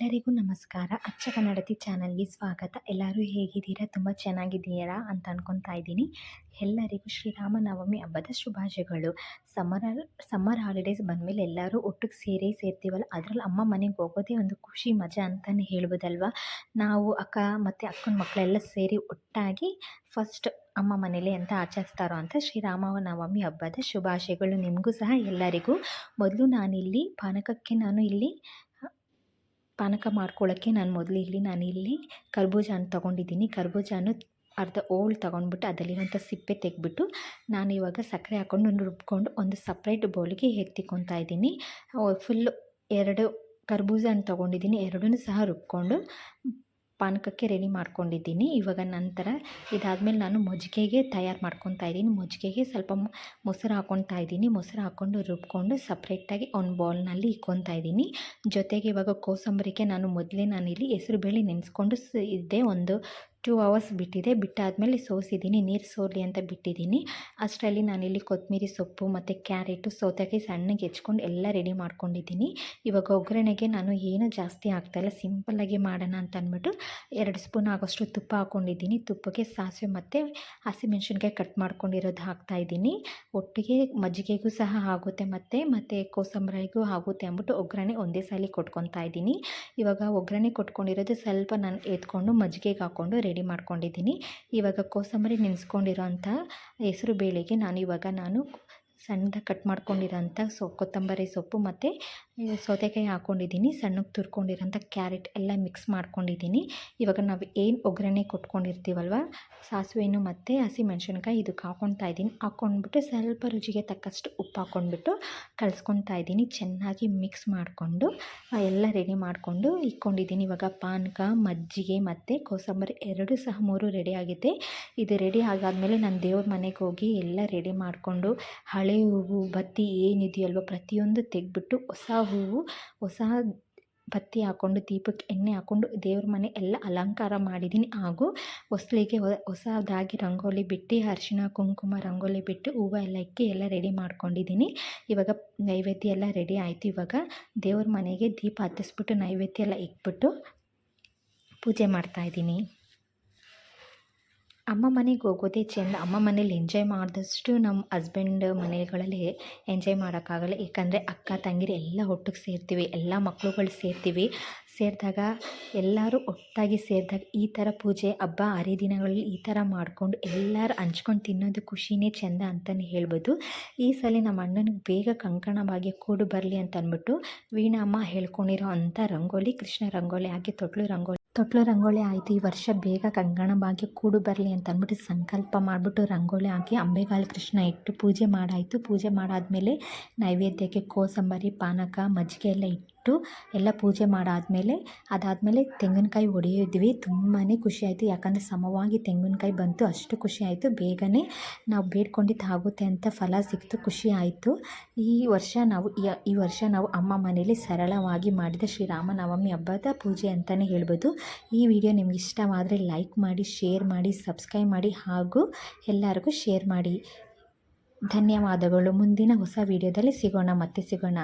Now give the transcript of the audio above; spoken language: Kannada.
ಎಲ್ಲರಿಗೂ ನಮಸ್ಕಾರ. ಅಚ್ಚ ಕನ್ನಡತಿ ಚಾನಲ್ಗೆ ಸ್ವಾಗತ. ಎಲ್ಲರೂ ಹೇಗಿದ್ದೀರಾ? ತುಂಬ ಚೆನ್ನಾಗಿದ್ದೀರಾ ಅಂತ ಅನ್ಕೊತಾ ಇದ್ದೀನಿ. ಎಲ್ಲರಿಗೂ ಶ್ರೀರಾಮನವಮಿ ಹಬ್ಬದ ಶುಭಾಶಯಗಳು. ಸಮ್ಮರ್ ಸಮ್ಮರ್ ಹಾಲಿಡೇಸ್ ಬಂದಮೇಲೆ ಎಲ್ಲರೂ ಒಟ್ಟಿಗೆ ಸೇರಿ ಸೇರ್ತೀವಲ್ಲ, ಅದರಲ್ಲಿ ಅಮ್ಮ ಮನೆಗೆ ಹೋಗೋದೇ ಒಂದು ಖುಷಿ, ಮಜಾ ಅಂತಲೇ ಹೇಳ್ಬೋದಲ್ವ? ನಾವು ಅಕ್ಕ ಮತ್ತು ಅಕ್ಕನ ಮಕ್ಕಳೆಲ್ಲ ಸೇರಿ ಒಟ್ಟಾಗಿ ಫಸ್ಟ್ ಅಮ್ಮ ಮನೇಲಿ ಅಂತ ಆಚರಿಸ್ತಾರೋ ಅಂತ ಶ್ರೀರಾಮನವಮಿ ಹಬ್ಬದ ಶುಭಾಶಯಗಳು ನಿಮಗೂ ಸಹ ಎಲ್ಲರಿಗೂ. ಮೊದಲು ನಾನಿಲ್ಲಿ, ಪಾನಕಕ್ಕೆ ನಾನು ಇಲ್ಲಿ ಪಾನಕ ಮಾಡ್ಕೊಳ್ಳೋಕ್ಕೆ ನಾನು ಮೊದಲು ಇಲ್ಲಿ ನಾನಿಲ್ಲಿ ಕರ್ಬೂಜ ಹಣ್ಣು ತೊಗೊಂಡಿದ್ದೀನಿ. ಕರ್ಬೂಜ ಹಣ್ಣು ಅರ್ಧ ಓಳು ತೊಗೊಂಡ್ಬಿಟ್ಟು ಅದರಲ್ಲಿರುವಂಥ ಸಿಪ್ಪೆ ತೆಗೆದ್ಬಿಟ್ಟು ನಾನು ಇವಾಗ ಸಕ್ಕರೆ ಹಾಕ್ಕೊಂಡು ರುಬ್ಕೊಂಡು ಒಂದು ಸಪ್ರೇಟ್ ಬೌಲಿಗೆ ಎತ್ತಿಕೊತಾ ಇದ್ದೀನಿ. ಫುಲ್ಲು ಎರಡು ಕರ್ಬೂಜ ಹಣ್ಣು ತೊಗೊಂಡಿದ್ದೀನಿ. ಎರಡೂ ಸಹ ರುಬ್ಕೊಂಡು ಪಾನಕಕ್ಕೆ ರೆಡಿ ಮಾಡ್ಕೊಂಡಿದ್ದೀನಿ. ಇವಾಗ ನಂತರ ಇದಾದಮೇಲೆ ನಾನು ಮಜ್ಜಿಗೆಗೆ ತಯಾರು ಮಾಡ್ಕೊತಾ ಇದ್ದೀನಿ. ಮಜ್ಜಿಗೆಗೆ ಸ್ವಲ್ಪ ಮೊಸರು ಹಾಕ್ಕೊತಾ ಇದ್ದೀನಿ. ಮೊಸರು ಹಾಕ್ಕೊಂಡು ರುಬ್ಕೊಂಡು ಸಪ್ರೇಟಾಗಿ ಒಂದು ಬೌಲ್ನಲ್ಲಿ ಇಕ್ಕೊತಾ ಇದ್ದೀನಿ. ಜೊತೆಗೆ ಇವಾಗ ಕೋಸಂಬರಿಗೆ ನಾನು ಮೊದಲೇ ನಾನಿಲ್ಲಿ ಹೆಸರುಬೇಳೆ ನೆನೆಸ್ಕೊಂಡು ಇದ್ದೆ ಒಂದು ಟೂ ಅವರ್ಸ್ ಬಿಟ್ಟಿದೆ. ಬಿಟ್ಟಾದಮೇಲೆ ಸೋಸಿದ್ದೀನಿ. ನೀರು ಸೋರಲಿ ಅಂತ ಬಿಟ್ಟಿದ್ದೀನಿ. ಅಷ್ಟರಲ್ಲಿ ನಾನಿಲ್ಲಿ ಕೊತ್ತಂಬರಿ ಸೊಪ್ಪು ಮತ್ತು ಕ್ಯಾರೆಟು, ಸೌತೆಕಾಯಿ ಸಣ್ಣಗೆ ಹೆಚ್ಕೊಂಡು ಎಲ್ಲ ರೆಡಿ ಮಾಡ್ಕೊಂಡಿದ್ದೀನಿ. ಇವಾಗ ಒಗ್ಗರಣೆಗೆ ನಾನು ಏನು ಜಾಸ್ತಿ ಹಾಕ್ತಾಯಿಲ್ಲ ಸಿಂಪಲ್ಲಾಗಿ ಮಾಡೋಣ ಅಂತ ಅಂದ್ಬಿಟ್ಟು ಎರಡು ಸ್ಪೂನ್ ಆಗೋಷ್ಟು ತುಪ್ಪ ಹಾಕ್ಕೊಂಡಿದ್ದೀನಿ ತುಪ್ಪಕ್ಕೆ ಸಾಸಿವೆ ಮತ್ತು ಹಸಿಮೆಣ್ಸಿನ್ಕಾಯಿ ಕಟ್ ಮಾಡ್ಕೊಂಡಿರೋದು ಹಾಕ್ತಾಯಿದ್ದೀನಿ ಒಟ್ಟಿಗೆ ಮಜ್ಜಿಗೆಗೂ ಸಹ ಆಗುತ್ತೆ ಮತ್ತು ಮತ್ತು ಕೋಸಂಬರಿಗೂ ಆಗುತ್ತೆ ಅಂದ್ಬಿಟ್ಟು ಒಗ್ಗರಣೆ ಒಂದೇ ಸಾಲಿ ಕೊಟ್ಕೊತಾ ಇದ್ದೀನಿ. ಇವಾಗ ಒಗ್ಗರಣೆ ಕೊಟ್ಕೊಂಡಿರೋದು ಸ್ವಲ್ಪ ನಾನು ಎತ್ಕೊಂಡು ಮಜ್ಜಿಗೆಗೆ ಹಾಕ್ಕೊಂಡು ರೆಡಿ ಮಾಡ್ಕೊಂಡಿದ್ದೀನಿ. ಇವಾಗ ಕೋಸಂಬರಿ ನೆನೆಸ್ಕೊಂಡಿರೋಂಥ ಹೆಸರು ಬೇಳೆಗೆ ನಾನು ಇವಾಗ ನಾನು ಸಣ್ಣದಾಗಿ ಕಟ್ ಮಾಡ್ಕೊಂಡಿರೋಂಥ ಸೊ ಕೊತ್ತಂಬರಿ ಸೊಪ್ಪು ಮತ್ತು ಸೌತೆಕಾಯಿ ಹಾಕ್ಕೊಂಡಿದ್ದೀನಿ ಸಣ್ಣಗೆ ತುರ್ಕೊಂಡಿರೋಂಥ ಕ್ಯಾರೆಟ್ ಎಲ್ಲ ಮಿಕ್ಸ್ ಮಾಡ್ಕೊಂಡಿದ್ದೀನಿ. ಇವಾಗ ನಾವು ಏನು ಒಗ್ಗರಣೆ ಕೊಟ್ಕೊಂಡಿರ್ತೀವಲ್ವ, ಸಾಸಿವೆನು ಮತ್ತು ಹಸಿಮೆಣ್ಸಿನ್ಕಾಯಿ ಇದಕ್ಕೆ ಹಾಕ್ಕೊತಾ ಇದ್ದೀನಿ. ಹಾಕ್ಕೊಂಡ್ಬಿಟ್ಟು ಸ್ವಲ್ಪ ರುಚಿಗೆ ತಕ್ಕಷ್ಟು ಉಪ್ಪು ಹಾಕ್ಕೊಂಡ್ಬಿಟ್ಟು ಕಲಿಸ್ಕೊತಾ ಇದ್ದೀನಿ. ಚೆನ್ನಾಗಿ ಮಿಕ್ಸ್ ಮಾಡಿಕೊಂಡು ಎಲ್ಲ ರೆಡಿ ಮಾಡಿಕೊಂಡು ಇಟ್ಕೊಂಡಿದ್ದೀನಿ ಇವಾಗ ಪಾನಕ ಮಜ್ಜಿಗೆ ಮತ್ತು ಕೋಸಂಬರಿ ಎರಡು ಸಹ ಮೂರು ರೆಡಿ ಆಗಿದೆ. ಇದು ರೆಡಿ ಆಗಾದಮೇಲೆ ನಾನು ದೇವ್ರ ಮನೆಗೆ ಹೋಗಿ ಎಲ್ಲ ರೆಡಿ ಮಾಡಿಕೊಂಡು, ಹಳೆ ಹೂವು, ಬತ್ತಿ ಏನಿದೆಯಲ್ವ ಪ್ರತಿಯೊಂದು ತೆಗೆದ್ಬಿಟ್ಟು ಹೊಸ ಹೂವು ಹೊಸ ಬತ್ತಿ ಹಾಕ್ಕೊಂಡು ದೀಪಕ್ಕೆ ಎಣ್ಣೆ ಹಾಕ್ಕೊಂಡು ದೇವ್ರ ಮನೆ ಎಲ್ಲ ಅಲಂಕಾರ ಮಾಡಿದ್ದೀನಿ ಹಾಗೂ ಹೊಸ್ಲಿಗೆ ಹೊಸದಾಗಿ ರಂಗೋಲಿ ಬಿಟ್ಟು, ಅರಿಶಿಣ, ಕುಂಕುಮ ರಂಗೋಲಿ ಬಿಟ್ಟು ಹೂವು ಎಲ್ಲ ಇಕ್ಕಿ ಎಲ್ಲ ರೆಡಿ ಮಾಡ್ಕೊಂಡಿದ್ದೀನಿ ಇವಾಗ ನೈವೇದ್ಯ ಎಲ್ಲ ರೆಡಿ ಆಯಿತು. ಇವಾಗ ದೇವ್ರ ಮನೆಗೆ ದೀಪ ಹತ್ತಿಸ್ಬಿಟ್ಟು ನೈವೇದ್ಯ ಎಲ್ಲ ಇಕ್ಬಿಟ್ಟು ಪೂಜೆ ಮಾಡ್ತಾಯಿದ್ದೀನಿ ಅಮ್ಮ ಮನೆಗೆ ಹೋಗೋದೇ ಚೆಂದ. ಅಮ್ಮ ಮನೇಲಿ ಎಂಜಾಯ್ ಮಾಡಿದಷ್ಟು ನಮ್ಮ ಹಸ್ಬೆಂಡ್ ಮನೆಗಳಲ್ಲಿ ಎಂಜಾಯ್ ಮಾಡೋಕ್ಕಾಗಲ್ಲ. ಏಕೆಂದರೆ ಅಕ್ಕ, ತಂಗಿರು ಎಲ್ಲ ಒಟ್ಟಿಗೆ ಸೇರ್ತೀವಿ. ಎಲ್ಲ ಮಕ್ಕಳುಗಳು ಸೇರ್ತೀವಿ. ಸೇರಿದಾಗ ಎಲ್ಲರೂ ಒಟ್ಟಾಗಿ ಸೇರಿದಾಗ ಈ ಥರ ಪೂಜೆ, ಹಬ್ಬ ಹರಿದಿನಗಳಲ್ಲಿ ಈ ಥರ ಮಾಡಿಕೊಂಡು ಎಲ್ಲರೂ ಹಂಚ್ಕೊಂಡು ತಿನ್ನೋದು ಖುಷಿನೇ ಚೆಂದ ಅಂತಲೇ ಹೇಳ್ಬೋದು. ಈ ಸಲ ನಮ್ಮ ಅಣ್ಣನಿಗೆ ಬೇಗ ಕಂಕಣ ಭಾಗ್ಯ ಕೂಡು ಬರಲಿ ಅಂತ ಅಂದ್ಬಿಟ್ಟು ವೀಣಾಮ್ಮ ಹೇಳ್ಕೊಂಡಿರೋ ಅಂಥ ರಂಗೋಲಿ, ಕೃಷ್ಣ ರಂಗೋಲಿ ಹಾಗೆ ತೊಟ್ಲು ರಂಗೋಲಿ ತೊಟ್ಲು ರಂಗೋಲಿ ಆಯಿತು. ಈ ವರ್ಷ ಬೇಗ ಕಂಗಣ ಭಾಗ್ಯ ಕೂಡು ಬರಲಿ ಅಂತ ಅಂದ್ಬಿಟ್ಟು ಸಂಕಲ್ಪ ಮಾಡಿಬಿಟ್ಟು ರಂಗೋಲಿ ಹಾಕಿ ಅಂಬೆಗಾಲು ಕೃಷ್ಣ ಇಟ್ಟು ಪೂಜೆ ಮಾಡಾಯಿತು. ಪೂಜೆ ಮಾಡಾದಮೇಲೆ ನೈವೇದ್ಯಕ್ಕೆ ಕೋಸಂಬರಿ, ಪಾನಕ, ಮಜ್ಜಿಗೆ ಎಲ್ಲ ಇಟ್ಟು ಇಟ್ಟು ಎಲ್ಲ ಪೂಜೆ ಮಾಡಾದಮೇಲೆ, ಅದಾದಮೇಲೆ ತೆಂಗಿನಕಾಯಿ ಹೊಡೆಯಿದ್ವಿ ತುಂಬಾ ಖುಷಿ ಆಯಿತು. ಯಾಕಂದರೆ ಸಮವಾಗಿ ತೆಂಗಿನಕಾಯಿ ಬಂತು. ಅಷ್ಟು ಖುಷಿ ಆಯಿತು. ಬೇಗನೆ ನಾವು ಬೇಡ್ಕೊಂಡಿದ್ದು ಆಗುತ್ತೆ ಅಂತ ಫಲ ಸಿಕ್ತು. ಖುಷಿ ಆಯಿತು. ಈ ವರ್ಷ ನಾವು, ಈ ವರ್ಷ ನಾವು ಅಮ್ಮ ಮನೇಲಿ ಸರಳವಾಗಿ ಮಾಡಿದ ಶ್ರೀರಾಮನವಮಿ ಹಬ್ಬದ ಪೂಜೆ ಅಂತಲೇ ಹೇಳ್ಬೋದು. ಈ ವಿಡಿಯೋ ನಿಮ್ಗೆ ಇಷ್ಟವಾದರೆ ಲೈಕ್ ಮಾಡಿ, ಶೇರ್ ಮಾಡಿ, ಸಬ್ಸ್ಕ್ರೈಬ್ ಮಾಡಿ ಹಾಗೂ ಎಲ್ಲರಿಗೂ ಶೇರ್ ಮಾಡಿ. ಧನ್ಯವಾದಗಳು. ಮುಂದಿನ ಹೊಸ ವಿಡಿಯೋದಲ್ಲಿ ಸಿಗೋಣ. ಮತ್ತೆ ಸಿಗೋಣ.